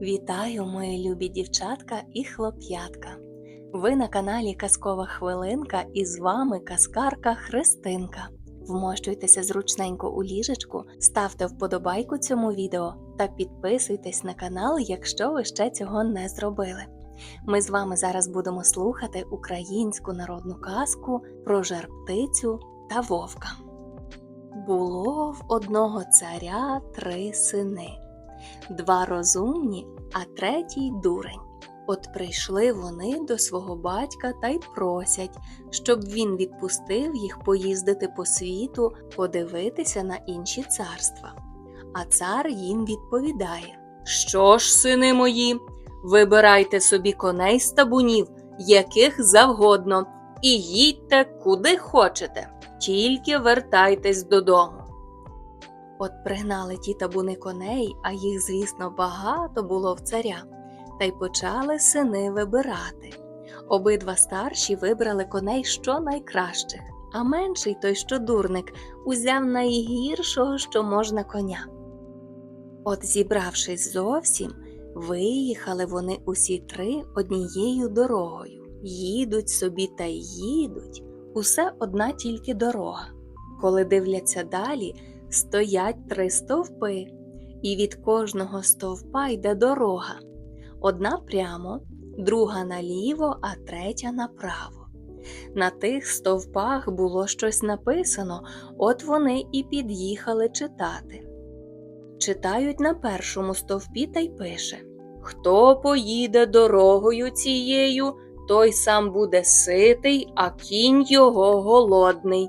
Вітаю, мої любі дівчатка і хлоп'ятка. Ви на каналі Казкова Хвилинка і з вами казкарка Христинка. Вмощуйтеся зручненько у ліжечку, ставте вподобайку цьому відео та підписуйтесь на канал, якщо ви ще цього не зробили. Ми з вами зараз будемо слухати українську народну казку про жар-птицю та вовка. Було в одного царя три сини два розумні, а третій дурень. От прийшли вони до свого батька та й просять, щоб він відпустив їх поїздити по світу, подивитися на інші царства. А цар їм відповідає: Що ж, сини мої, вибирайте собі коней з табунів, яких завгодно, і їдьте куди хочете, тільки вертайтесь додому. От пригнали ті табуни коней, а їх, звісно, багато було в царя, та й почали сини вибирати. Обидва старші вибрали коней що найкращих, а менший той, що дурник, узяв найгіршого, що можна коня. От, зібравшись зовсім, виїхали вони усі три однією дорогою. Їдуть собі та й їдуть, усе одна тільки дорога. Коли дивляться далі, стоять три стовпи, і від кожного стовпа йде дорога. Одна прямо, друга наліво, а третя направо. На тих стовпах було щось написано, от вони і під'їхали читати. Читають на першому стовпі та й пише Хто поїде дорогою цією, той сам буде ситий, а кінь його голодний.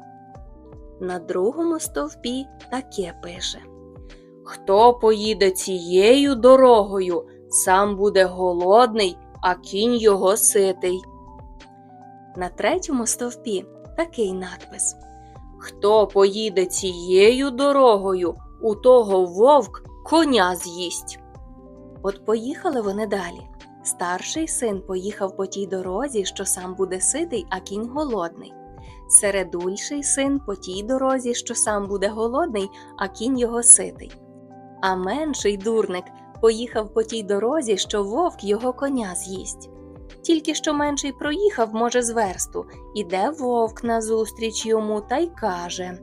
На другому стовпі таке пише Хто поїде цією дорогою, сам буде голодний, а кінь його ситий. На третьому стовпі такий надпис Хто поїде цією дорогою, у того вовк коня з'їсть. От поїхали вони далі. Старший син поїхав по тій дорозі, що сам буде ситий, а кінь голодний середульший син по тій дорозі, що сам буде голодний, а кінь його ситий. А менший дурник поїхав по тій дорозі, що вовк його коня з'їсть. Тільки що менший проїхав, може, з версту, іде вовк назустріч йому та й каже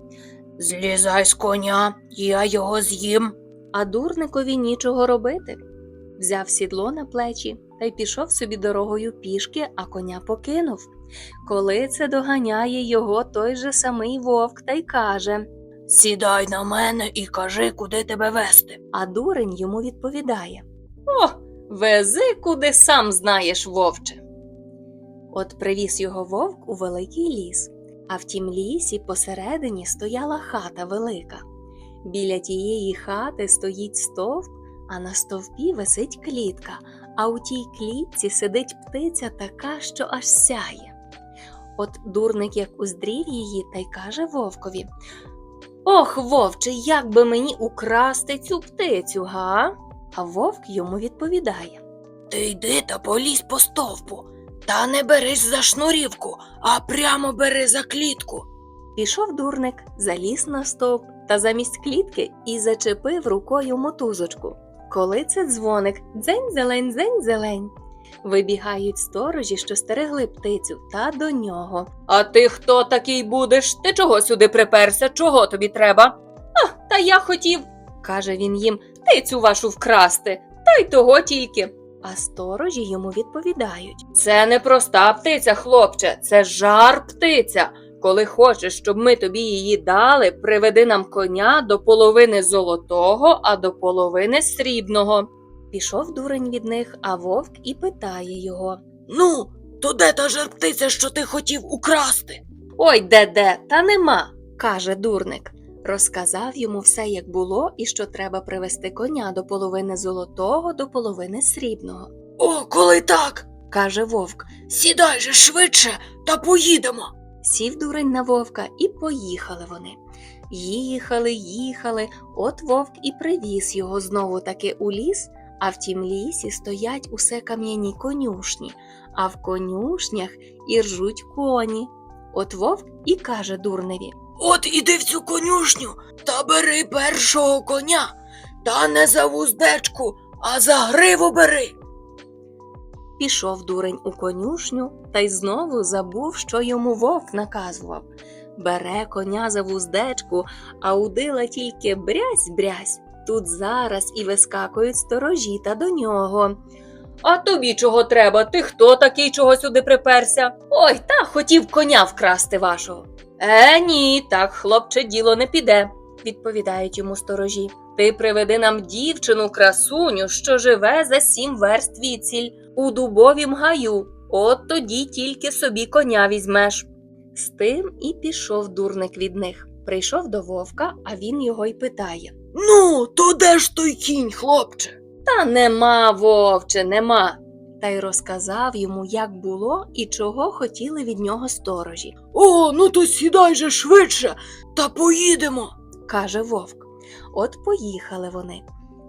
Злізай з коня, я його з'їм. А дурникові нічого робити. Взяв сідло на плечі та й пішов собі дорогою пішки, а коня покинув. Коли це доганяє його той же самий вовк та й каже Сідай на мене і кажи, куди тебе вести. А дурень йому відповідає О, вези, куди сам знаєш, вовче. От привіз його вовк у великий ліс, а в тім лісі посередині стояла хата велика. Біля тієї хати стоїть стовп, а на стовпі висить клітка, а у тій клітці сидить птиця така, що аж сяє. От дурник як уздрів її та й каже вовкові Ох, вовче, як би мені украсти цю птицю, га? А вовк йому відповідає Ти йди та полізь по стовпу, та не берись за шнурівку, а прямо бери за клітку. Пішов дурник, заліз на стовп та замість клітки і зачепив рукою мотузочку. Коли це дзвоник дзень зелень, дзень зелень. Вибігають сторожі, що стерегли птицю, та до нього. А ти хто такий будеш? Ти чого сюди приперся? Чого тобі треба? А, та я хотів, каже він їм, птицю вашу вкрасти, та й того тільки. А сторожі йому відповідають Це не проста птиця, хлопче, це жар птиця. Коли хочеш, щоб ми тобі її дали, приведи нам коня до половини золотого, а до половини срібного. Пішов дурень від них, а вовк і питає його Ну, то де та жерптиця, що ти хотів украсти? Ой, де де, та нема, каже дурник. Розказав йому все, як було, і що треба привести коня до половини золотого, до половини срібного. О, коли так, каже вовк, сідай же швидше та поїдемо. Сів дурень на вовка, і поїхали вони. Їхали, їхали, от вовк і привіз його знову таки у ліс, а в тім лісі стоять усе кам'яні конюшні, а в конюшнях і ржуть коні. От вовк і каже дурневі От іди в цю конюшню та бери першого коня, та не за вуздечку, а за гриву бери. Пішов дурень у конюшню та й знову забув, що йому вовк наказував. Бере коня за вуздечку, а удила тільки брязь-брязь. Тут зараз і вискакують сторожі та до нього. А тобі чого треба? Ти хто такий, чого сюди приперся? Ой, та хотів коня вкрасти вашого. Е, ні, так, хлопче, діло не піде, відповідають йому сторожі. Ти приведи нам дівчину, красуню, що живе за сім верст відсіль у дубовім гаю. От тоді тільки собі коня візьмеш. З тим і пішов дурник від них. Прийшов до вовка, а він його й питає. Ну, то де ж той кінь, хлопче? Та нема, вовче, нема. Та й розказав йому, як було і чого хотіли від нього сторожі, О, ну то сідай же швидше, та поїдемо. каже вовк. От поїхали вони.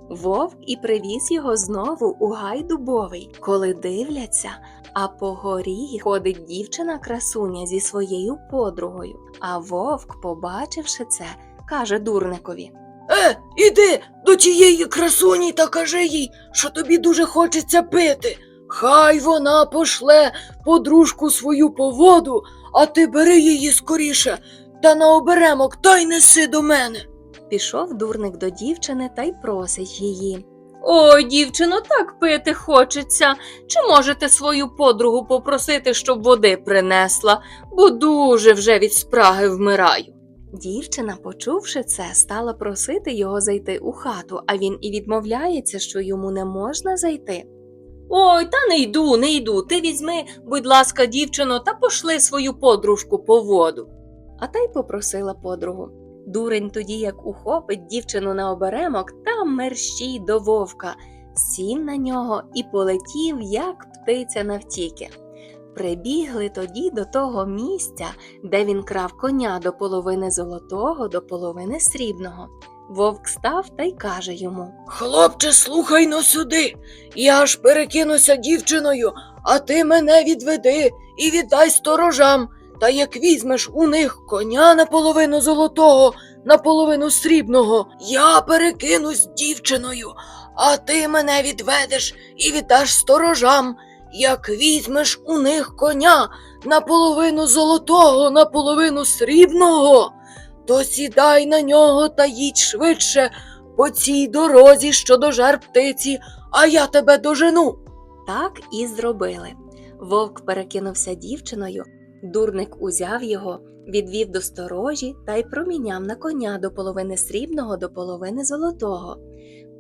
Вовк і привіз його знову у гай дубовий, коли дивляться, а по горі ходить дівчина красуня зі своєю подругою. А вовк, побачивши це, каже дурникові. Е, іди до тієї красуні та кажи їй, що тобі дуже хочеться пити. Хай вона пошле подружку свою по воду, а ти бери її скоріше та на оберемок та й неси до мене. Пішов дурник до дівчини та й просить її. Ой, дівчино, так пити хочеться. Чи можете свою подругу попросити, щоб води принесла, бо дуже вже від спраги вмираю. Дівчина, почувши це, стала просити його зайти у хату, а він і відмовляється, що йому не можна зайти. Ой, та не йду, не йду. Ти візьми, будь ласка, дівчино, та пошли свою подружку по воду. А та й попросила подругу. Дурень тоді, як ухопить дівчину на оберемок та мерщій до вовка, сів на нього і полетів, як птиця навтіки. Прибігли тоді до того місця, де він крав коня до половини золотого, до половини срібного. Вовк став та й каже йому Хлопче, слухай но сюди. Я ж перекинуся дівчиною, а ти мене відведи і віддай сторожам. Та як візьмеш у них коня наполовину золотого, наполовину срібного, я перекинусь дівчиною, а ти мене відведеш і віддаш сторожам. Як візьмеш у них коня наполовину золотого, наполовину срібного, то сідай на нього та їдь швидше по цій дорозі, що до жар птиці, а я тебе дожену. Так і зробили. Вовк перекинувся дівчиною, дурник узяв його, відвів до сторожі та й проміняв на коня до половини срібного, до половини золотого.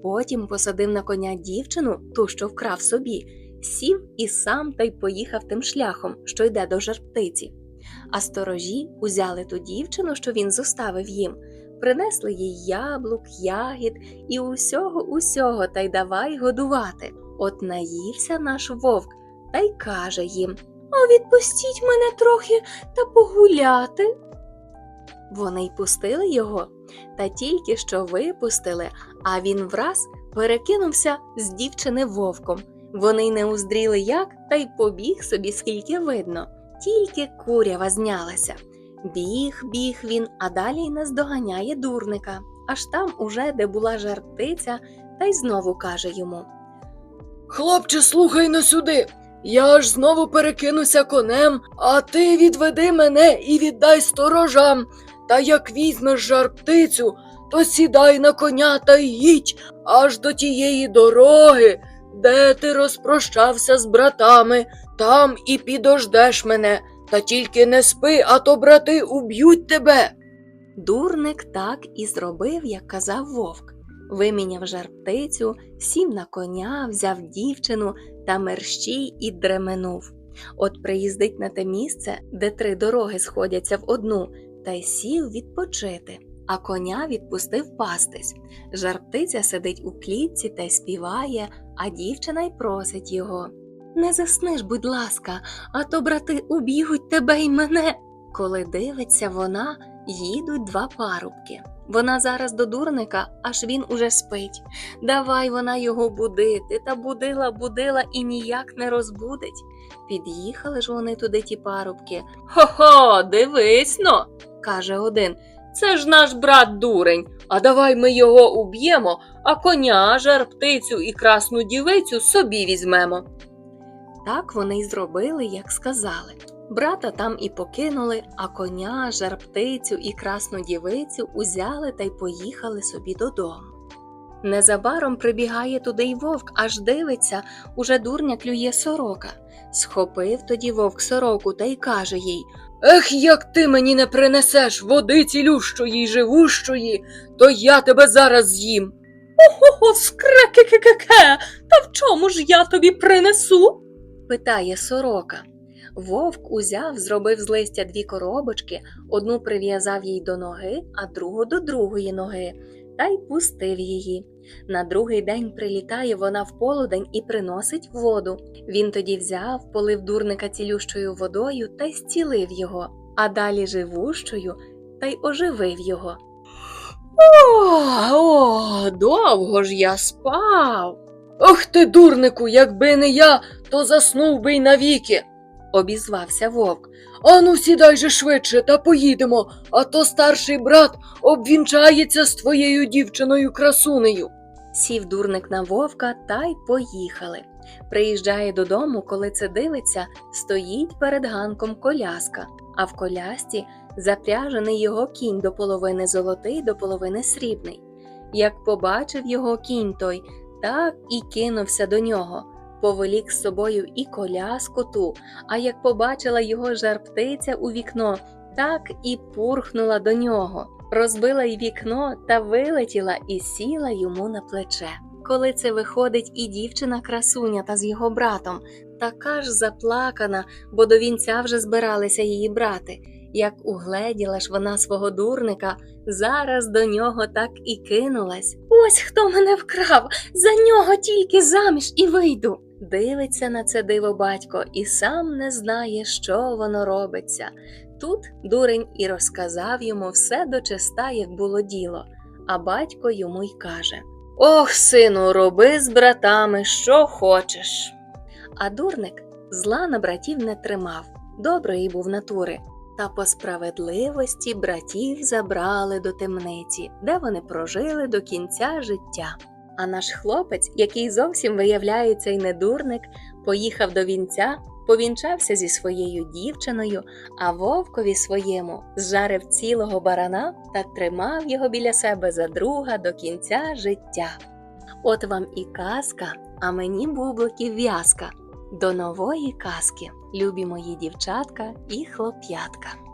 Потім посадив на коня дівчину, ту, що вкрав собі, сів і сам та й поїхав тим шляхом, що йде до жарптиці. А сторожі узяли ту дівчину, що він зоставив їм, принесли їй яблук, ягід і усього усього та й давай годувати. От наївся наш вовк та й каже їм А відпустіть мене трохи та погуляти. Вони й пустили його, та тільки що випустили, а він враз перекинувся з дівчини вовком. Вони не уздріли як, та й побіг собі скільки видно, тільки курява знялася. Біг, біг він, а далі й наздоганяє дурника, аж там уже, де була жартиця, та й знову каже йому. Хлопче, слухай но сюди. Я ж знову перекинуся конем, а ти відведи мене і віддай сторожам. Та як візьмеш жар птицю, то сідай на коня та й їдь аж до тієї дороги, де ти розпрощався з братами, там і підождеш мене. Та тільки не спи, а то брати уб'ють тебе. Дурник так і зробив, як казав вовк. Виміняв жар-птицю, сів на коня, взяв дівчину та мерщій і дременув. От приїздить на те місце, де три дороги сходяться в одну, та й сів відпочити, а коня відпустив пастись. Жар-птиця сидить у клітці та й співає, а дівчина й просить його. Не засниш, будь ласка, а то брати уб'ють тебе й мене. Коли дивиться вона, їдуть два парубки. Вона зараз до дурника, аж він уже спить. Давай вона його будити, та будила, будила і ніяк не розбудить. Під'їхали ж вони туди ті парубки. Хо-хо, дивись но, каже один. Це ж наш брат дурень. А давай ми його уб'ємо, а коня, жар птицю і красну дівицю собі візьмемо. Так вони й зробили, як сказали. Брата там і покинули, а коня, жарптицю і красну дівицю узяли та й поїхали собі додому. Незабаром прибігає туди й вовк, аж дивиться, уже дурня клює сорока. Схопив тоді вовк сороку та й каже їй Ех, як ти мені не принесеш води цілющої й живущої, то я тебе зараз з'їм. Ого, скрекекекеке, та в чому ж я тобі принесу? питає сорока. Вовк узяв, зробив з листя дві коробочки, одну прив'язав їй до ноги, а другу до другої ноги, та й пустив її. На другий день прилітає вона в полудень і приносить воду. Він тоді взяв, полив дурника цілющою водою та й зцілив його, а далі живущою та й оживив його. О, о, довго ж я спав. Ох ти, дурнику, якби не я, то заснув би й навіки. Обізвався вовк. Ану, сідай же швидше та поїдемо, а то старший брат обвінчається з твоєю дівчиною красунею. Сів дурник на вовка та й поїхали. Приїжджає додому, коли це дивиться, стоїть перед ганком коляска, а в колясці запряжений його кінь до половини золотий, до половини срібний. Як побачив його кінь той, так і кинувся до нього, повелік з собою і коляску ту, а як побачила його жар-птиця у вікно, так і пурхнула до нього, розбила й вікно та вилетіла і сіла йому на плече. Коли це виходить і дівчина красуня та з його братом, така ж заплакана, бо до вінця вже збиралися її брати. Як угледіла ж вона свого дурника, зараз до нього так і кинулась. Ось хто мене вкрав, за нього тільки заміж і вийду. Дивиться на це диво батько і сам не знає, що воно робиться. Тут дурень і розказав йому все дочиста, як було діло, а батько йому й каже Ох, сину, роби з братами, що хочеш. А дурник зла на братів не тримав, доброї був натури. Та по справедливості братів забрали до темниці, де вони прожили до кінця життя. А наш хлопець, який зовсім виявляється й не дурник, поїхав до вінця, повінчався зі своєю дівчиною, а вовкові своєму зжарив цілого барана та тримав його біля себе за друга до кінця життя. От вам і казка, а мені бубликів в'язка. До нової казки, любі мої дівчатка і хлоп'ятка.